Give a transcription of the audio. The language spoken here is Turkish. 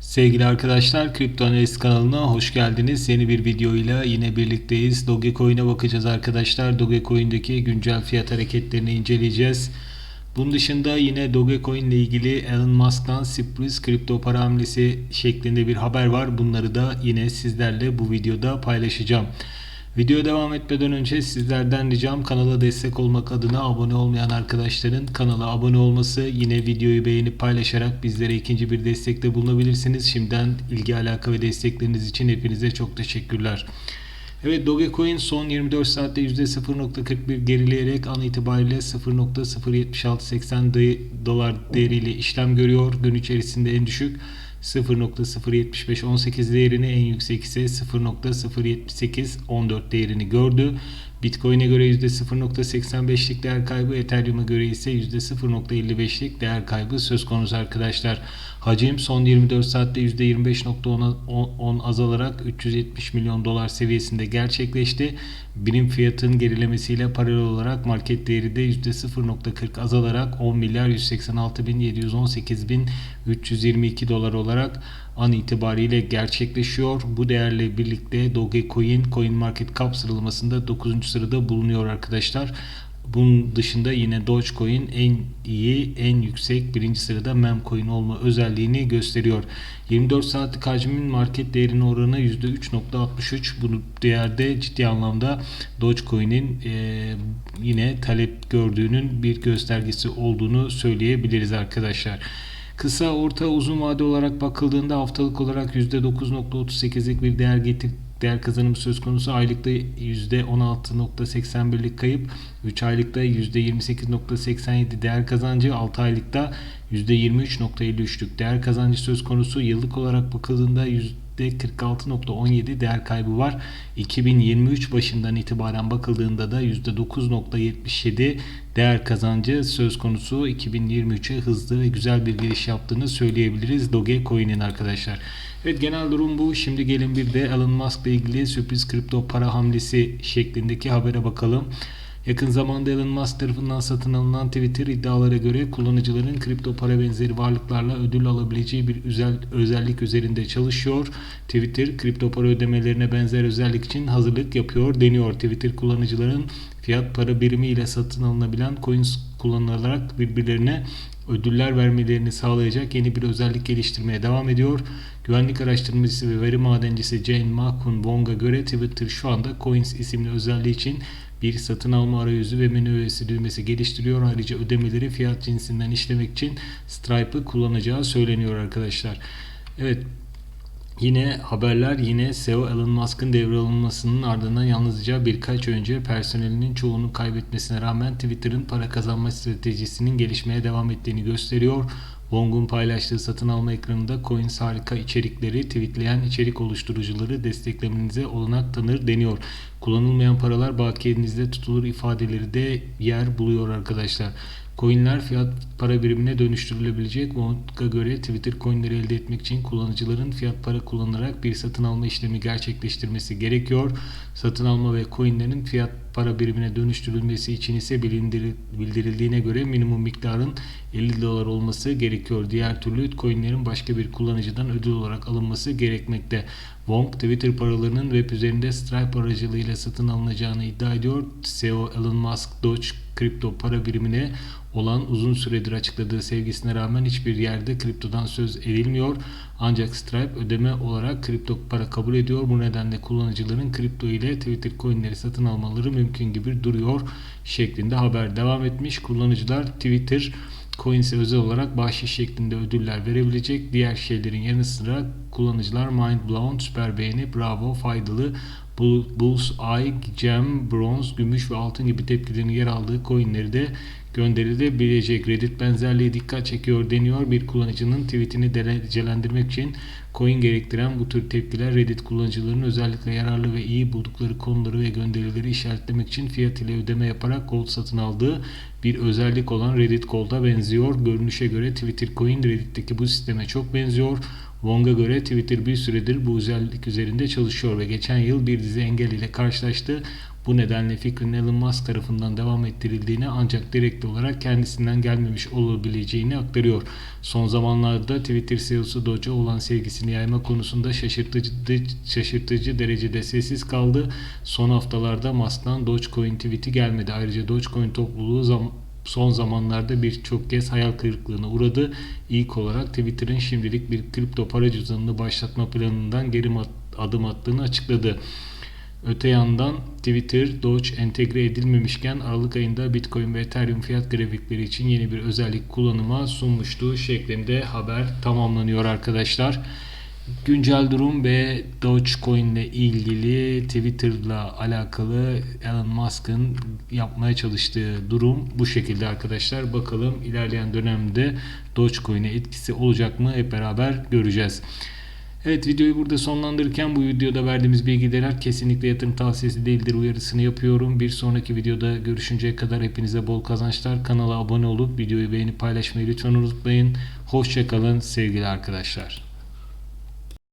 Sevgili arkadaşlar, Kripto Analiz kanalına hoş geldiniz. Yeni bir videoyla yine birlikteyiz. Dogecoin'e bakacağız arkadaşlar. Dogecoin'deki güncel fiyat hareketlerini inceleyeceğiz. Bunun dışında yine Dogecoin ile ilgili Elon Musk'tan sürpriz kripto para hamlesi şeklinde bir haber var. Bunları da yine sizlerle bu videoda paylaşacağım. Videoya devam etmeden önce sizlerden ricam kanala destek olmak adına abone olmayan arkadaşların kanala abone olması yine videoyu beğenip paylaşarak bizlere ikinci bir destekte bulunabilirsiniz. Şimdiden ilgi alaka ve destekleriniz için hepinize çok teşekkürler. Evet Dogecoin son 24 saatte %0.41 gerileyerek an itibariyle 0.07680 de- dolar değeriyle işlem görüyor. Gün içerisinde en düşük 0.07518 değerini en yüksek ise 0.07814 değerini gördü. Bitcoin'e göre %0.85'lik değer kaybı, Ethereum'a göre ise %0.55'lik değer kaybı söz konusu arkadaşlar. Hacim son 24 saatte %25.10 azalarak 370 milyon dolar seviyesinde gerçekleşti. Birim fiyatın gerilemesiyle paralel olarak market değeri de %0.40 azalarak 10 milyar 186 bin 718 bin 322 dolar olarak an itibariyle gerçekleşiyor. Bu değerle birlikte Dogecoin CoinMarketCap sıralamasında 9. sırada bulunuyor arkadaşlar. Bunun dışında yine Dogecoin en iyi, en yüksek birinci sırada Memcoin olma özelliğini gösteriyor. 24 saatlik hacmin market değerine oranı %3.63. Bu değerde ciddi anlamda Dogecoin'in e, yine talep gördüğünün bir göstergesi olduğunu söyleyebiliriz arkadaşlar. Kısa, orta, uzun vade olarak bakıldığında haftalık olarak %9.38'lik bir değer getir değer kazanımı söz konusu. Aylıkta %16.81'lik kayıp, 3 aylıkta %28.87 değer kazancı, 6 aylıkta %23.53'lük değer kazancı söz konusu. Yıllık olarak bakıldığında %46.17 değer kaybı var. 2023 başından itibaren bakıldığında da %9.77 değer kazancı söz konusu. 2023'e hızlı ve güzel bir giriş yaptığını söyleyebiliriz Dogecoin'in arkadaşlar. Evet genel durum bu. Şimdi gelin bir de Elon Musk ile ilgili sürpriz kripto para hamlesi şeklindeki habere bakalım. Yakın zamanda Elon Musk tarafından satın alınan Twitter iddialara göre kullanıcıların kripto para benzeri varlıklarla ödül alabileceği bir özel özellik üzerinde çalışıyor. Twitter kripto para ödemelerine benzer özellik için hazırlık yapıyor deniyor. Twitter kullanıcıların fiyat para birimi ile satın alınabilen coins kullanılarak birbirlerine ödüller vermelerini sağlayacak yeni bir özellik geliştirmeye devam ediyor. Güvenlik araştırmacısı ve veri madencisi Jane Mahkun Wong'a göre Twitter şu anda Coins isimli özelliği için bir satın alma arayüzü ve menü öğesi düğmesi geliştiriyor. Ayrıca ödemeleri fiyat cinsinden işlemek için Stripe'ı kullanacağı söyleniyor arkadaşlar. Evet Yine haberler yine CEO Elon Musk'ın devralınmasının ardından yalnızca birkaç önce personelinin çoğunu kaybetmesine rağmen Twitter'ın para kazanma stratejisinin gelişmeye devam ettiğini gösteriyor. Wong'un paylaştığı satın alma ekranında Coins harika içerikleri tweetleyen içerik oluşturucuları desteklemenize olanak tanır deniyor. Kullanılmayan paralar bakiyenizde tutulur ifadeleri de yer buluyor arkadaşlar. Coinler fiyat para birimine dönüştürülebilecek. Wong'a göre Twitter coinleri elde etmek için kullanıcıların fiyat para kullanarak bir satın alma işlemi gerçekleştirmesi gerekiyor. Satın alma ve coinlerin fiyat para birimine dönüştürülmesi için ise bildirildiğine göre minimum miktarın 50 dolar olması gerekiyor. Diğer türlü coinlerin başka bir kullanıcıdan ödül olarak alınması gerekmekte. Wong Twitter paralarının web üzerinde Stripe aracılığıyla satın alınacağını iddia ediyor. CEO Elon Musk Doge kripto para birimine olan uzun süredir açıkladığı sevgisine rağmen hiçbir yerde kriptodan söz edilmiyor. Ancak Stripe ödeme olarak kripto para kabul ediyor. Bu nedenle kullanıcıların kripto ile Twitter coinleri satın almaları mümkün gibi duruyor şeklinde haber devam etmiş. Kullanıcılar Twitter Coins'e özel olarak bahşiş şeklinde ödüller verebilecek. Diğer şeylerin yanı sıra kullanıcılar Mind Blown, Süper Beğeni, Bravo, Faydalı, Bulls, Eye, Gem, Bronz, Gümüş ve Altın gibi tepkilerin yer aldığı coinleri de gönderilebilecek. Reddit benzerliği dikkat çekiyor deniyor. Bir kullanıcının tweetini derecelendirmek için coin gerektiren bu tür tepkiler Reddit kullanıcılarının özellikle yararlı ve iyi buldukları konuları ve gönderileri işaretlemek için fiyat ile ödeme yaparak gold satın aldığı bir özellik olan Reddit Gold'a benziyor. Görünüşe göre Twitter Coin Reddit'teki bu sisteme çok benziyor. Wong'a göre Twitter bir süredir bu özellik üzerinde çalışıyor ve geçen yıl bir dizi engel ile karşılaştı. Bu nedenle fikrin Elon Musk tarafından devam ettirildiğini ancak direkt olarak kendisinden gelmemiş olabileceğini aktarıyor. Son zamanlarda Twitter CEO'su Doge'a olan sevgisini yayma konusunda şaşırtıcı, şaşırtıcı derecede sessiz kaldı. Son haftalarda Musk'tan Dogecoin tweet'i gelmedi. Ayrıca Dogecoin topluluğu zam son zamanlarda birçok kez hayal kırıklığına uğradı. İlk olarak Twitter'ın şimdilik bir kripto para cüzdanını başlatma planından geri adım attığını açıkladı. Öte yandan Twitter, Doge entegre edilmemişken Aralık ayında Bitcoin ve Ethereum fiyat grafikleri için yeni bir özellik kullanıma sunmuştu şeklinde haber tamamlanıyor arkadaşlar. Güncel durum ve Dogecoin ile ilgili Twitter'la alakalı Elon Musk'ın yapmaya çalıştığı durum bu şekilde arkadaşlar. Bakalım ilerleyen dönemde Dogecoin'e etkisi olacak mı hep beraber göreceğiz. Evet videoyu burada sonlandırırken bu videoda verdiğimiz bilgiler kesinlikle yatırım tavsiyesi değildir uyarısını yapıyorum. Bir sonraki videoda görüşünceye kadar hepinize bol kazançlar. Kanala abone olup videoyu beğenip paylaşmayı lütfen unutmayın. Hoşçakalın sevgili arkadaşlar.